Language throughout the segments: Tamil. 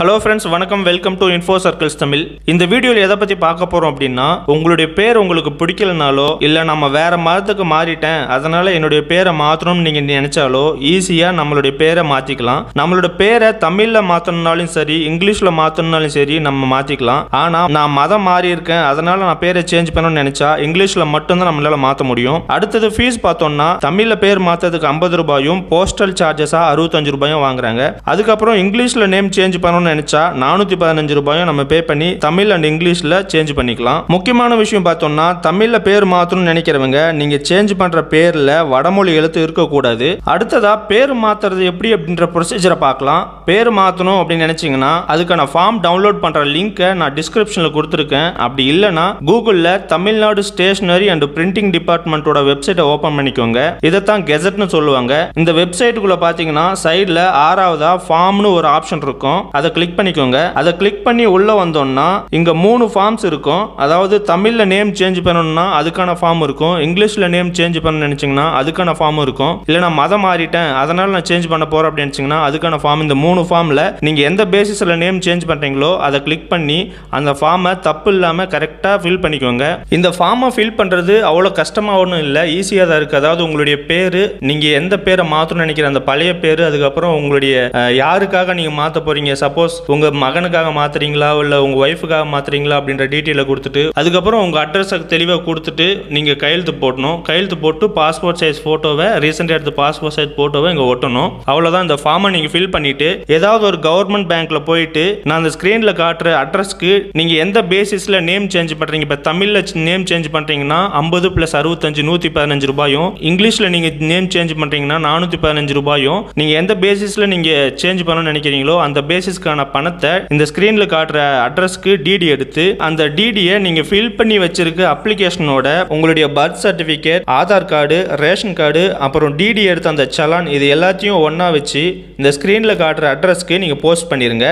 ஹலோ ஃப்ரெண்ட்ஸ் வணக்கம். Welcome to info circles Tamil. இந்த வீடியோவில் எதை பற்றி பார்க்க போகிறோம் அப்படின்னா உங்களுடைய பேர் உங்களுக்கு பிடிக்கலனாலோ இல்லை நம்ம வேற மதத்துக்கு மாறிட்டேன் அதனால என்னுடைய பேரை மாற்றணும்னு நீங்கள் நினைச்சாலோ ஈஸியாக நம்மளுடைய பேரை மாற்றிக்கலாம் நம்மளோட பேரை தமிழில் மாற்றணும்னாலும் சரி இங்கிலீஷில் மாற்றணும்னாலும் சரி நம்ம மாற்றிக்கலாம் ஆனால் நான் மதம் மாறி இருக்கேன் அதனால நான் பேரை சேஞ்ச் பண்ணணும்னு நினச்சா இங்கிலீஷில் மட்டும்தான் நம்மளால் மாற்ற முடியும். அடுத்தது ஃபீஸ் பார்த்தோம்னா தமிழில் பேர் மாற்றதுக்கு ஐம்பது ரூபாயும் போஸ்டல் சார்ஜஸாக அறுபத்தஞ்சு ரூபாயும் வாங்குறாங்க. அதுக்கப்புறம் இங்கிலீஷில் நேம் சேஞ்ச் பண்ணணும்னு நினைச்சா நானூற்றி பதினஞ்சு ரூபாயும் நம்ம பே பண்ணி தமிழ் அண்ட் இங்கிலீஷில் சேஞ்ச் பண்ணிக்கலாம். முக்கியமான விஷயம் பார்த்தோம்னா தமிழில் பேர் மாற்றணும்னு நினைக்கிறவங்க நீங்கள் சேஞ்ச் பண்ணுற பேரில் வடமொழி எழுத்து இருக்கக்கூடாது. அடுத்ததாக பேர் மாற்றுறது எப்படி அப்படின்ற ப்ரொசீஜரை பார்க்கலாம். பேர் மாற்றணும் அப்படின்னு நினச்சிங்கன்னா அதுக்கான ஃபார்ம் டவுன்லோட் பண்ணுற லிங்க்கை நான் டிஸ்கிரிப்ஷனில் கொடுத்துருக்கேன். அப்படி இல்லைன்னா கூகுளில் தமிழ்நாடு ஸ்டேஷனரி அண்ட் பிரிண்டிங் டிபார்ட்மெண்ட்டோட வெப்சைட்டை ஓப்பன் பண்ணிக்கோங்க. இதைத்தான் கெசட்னு சொல்லுவாங்க. இந்த வெப்சைட்டுக்குள்ளே பார்த்தீங்கன்னா சைடில் ஆறாவதாக ஃபார்ம்னு ஒரு ஆப்ஷன் இருக்கும். அதை கிளிக் பண்ணிக்கோங்க. அதை கிளிக் பண்ணி உள்ள வந்தோம்னா இங்க மூணு ஃபார்ம்ஸ் இருக்கும். அதாவது தமிழ்ல நேம் சேஞ்ச் பண்ணணும்னா அதுக்கான ஃபார்ம் இருக்கும். இங்கிலீஷ்ல நேம் சேஞ்ச் பண்ண நினைச்சீங்கன்னா அதுக்கான ஃபார்ம் இருக்கும். இல்ல நான் மதம் மாறிட்டேன் அதனால நான் சேஞ்ச் பண்ண போறேன் அப்படின்னு நினைச்சீங்கன்னா அதுக்கான ஃபார்ம் இந்த மூணு ஃபார்ம்ல நீங்க எந்த பேசிஸ்ல நேம் சேஞ்ச் பண்றீங்களோ அதை கிளிக் பண்ணி அந்த ஃபார்மை தப்பு இல்லாம கரெக்டா ஃபில் பண்ணிக்கோங்க. இந்த ஃபார்மை ஃபில் பண்றது அவ்வளோ கஷ்டமாக ஒன்றும் இல்லை. ஈஸியாக தான் இருக்கு. அதாவது உங்களுடைய பேரு நீங்க எந்த பேரை மாற்றணும்னு நினைக்கிற அந்த பழைய பேரு அதுக்கப்புறம் உங்களுடைய யாருக்காக நீங்க மாற்ற போறீங்க? சப்போஸ் உங்க மகனுக்காக மாத்துறீங்களா? இல்ல உங்க ஒய்ஃபுக்காக மாத்துறீங்களா? அப்படின்ற டீட்டெயிலை கொடுத்துட்டு அதுக்கப்புறம் உங்க அட்ரஸை தெளிவாக கொடுத்துட்டு நீங்க கையெழுத்து போடணும். கையெழுத்து போட்டு பாஸ்போர்ட் சைஸ் போட்டோவை ரீசெண்டாக எடுத்த பாஸ்போர்ட் சைஸ் போட்டோவை இங்க ஒட்டணும். அவ்வளவுதான் இந்த ஃபார்மை நீங்க ஃபில் பண்ணிட்டு ஏதாவது ஒரு கவர்மெண்ட் பேங்க்ல போயிட்டு நான் அந்த ஸ்கிரீன்ல காட்டுற அட்ரஸ்க்கு நீங்க எந்த பேசிஸ்ல நேம் சேஞ்ச் பண்றீங்க? இப்ப தமிழ்ல நேம் சேஞ்ச் பண்றீங்கன்னா ஐம்பது பிளஸ் அறுபத்தஞ்சு நூத்தி பதினஞ்சு ரூபாயும் இங்கிலீஷ்ல நீங்க நேம் சேஞ்ச் பண்றீங்கன்னா நானூத்தி பதினஞ்சு ரூபாயும் நீங்க எந்த பேசிஸ்ல நீங்க சேஞ்ச் பண்ணணும்னு நினைக்கிறீங்களோ அந்த பேசிஸ்க்கு பேசிஸ்க்கான பணத்தை இந்த ஸ்க்ரீனில் காட்டுற அட்ரஸ்க்கு டிடி எடுத்து அந்த டிடியை நீங்கள் ஃபில் பண்ணி வச்சிருக்க அப்ளிகேஷனோட உங்களுடைய birth certificate Aadhaar card ration card அப்புறம் டிடி எடுத்த அந்த சலான் இது எல்லாத்தையும் ஒன்றா வச்சு இந்த ஸ்க்ரீனில் காட்டுற அட்ரஸ்க்கு நீங்கள் போஸ்ட் பண்ணிடுங்க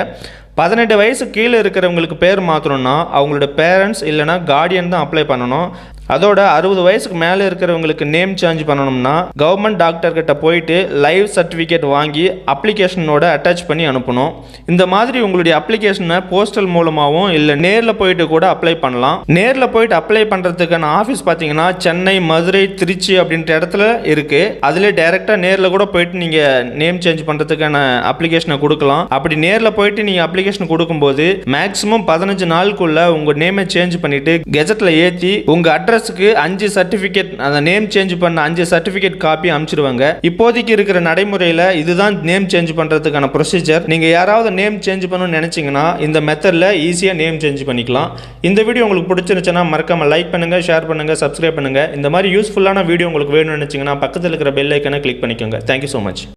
பதினெட்டு வயசு கீழே இருக்கிறவங்களுக்கு பேர் மாற்றணும்னா அவங்களோட பேரண்ட்ஸ் இல்லைனா கார்டியன் தான் அப்ளை பண்ணணும். அதோட அறுபது வயசுக்கு மேலே இருக்கிறவங்களுக்கு நேம் சேஞ்ச் பண்ணணும்னா கவர்மெண்ட் டாக்டர் கிட்ட போயிட்டு லைவ் சர்டிஃபிகேட் வாங்கி அப்ளிகேஷனோட அட்டாச் பண்ணி அனுப்பணும். இந்த மாதிரி உங்களுடைய அப்ளிகேஷனை போஸ்டல் மூலமாகவும் இல்லை நேரில் போயிட்டு கூட அப்ளை பண்ணலாம். நேரில் போயிட்டு அப்ளை பண்ணுறதுக்கான ஆஃபீஸ் பார்த்தீங்கன்னா சென்னை மதுரை திருச்சி அப்படின்ற இடத்துல இருக்கு. அதில் டைரெக்டாக நேரில் கூட போயிட்டு நீங்கள் நேம் சேஞ்ச் பண்ணுறதுக்கான அப்ளிகேஷனை கொடுக்கலாம். அப்படி நேரில் போயிட்டு நீங்கள் அப்ளிகேஷன் கொடுக்கும்போது மேக்ஸிமம் பதினஞ்சு நாளுக்குள்ள உங்கள் நேமை சேஞ்ச் பண்ணிட்டு கெஜெட்டில் ஏற்றி உங்கள் அட்ரஸுக்கு அஞ்சு சர்டிஃபிகேட் அந்த நேம் சேஞ்ச் பண்ண அஞ்சு சர்டிஃபிகேட் காப்பி அனுப்பிச்சிடுவாங்க இப்போதைக்கு இருக்கிற நடைமுறையில் இதுதான் நேம் சேஞ்ச் பண்ணுறதுக்கான ப்ரொசீஜர் நீங்கள் யாராவது நேம் சேஞ்ச் பண்ணணும்னு நினச்சிங்கன்னா இந்த மெத்தடில் ஈஸியாக நேம் சேஞ்ச் பண்ணிக்கலாம். இந்த வீடியோ உங்களுக்கு பிடிச்சிருந்துச்சுன்னா மறக்காம லைக் பண்ணுங்கள் ஷேர் பண்ணுங்கள் சப்ஸ்கிரைப் பண்ணுங்கள் இந்த மாதிரி யூஸ்ஃபுல்லான வீடியோ உங்களுக்கு வேணும்னு நினச்சிங்கன்னா பக்கத்தில் இருக்கிற பெல் ஐக்கனை கிளிக் பண்ணிக்கோங்க. Thank you so much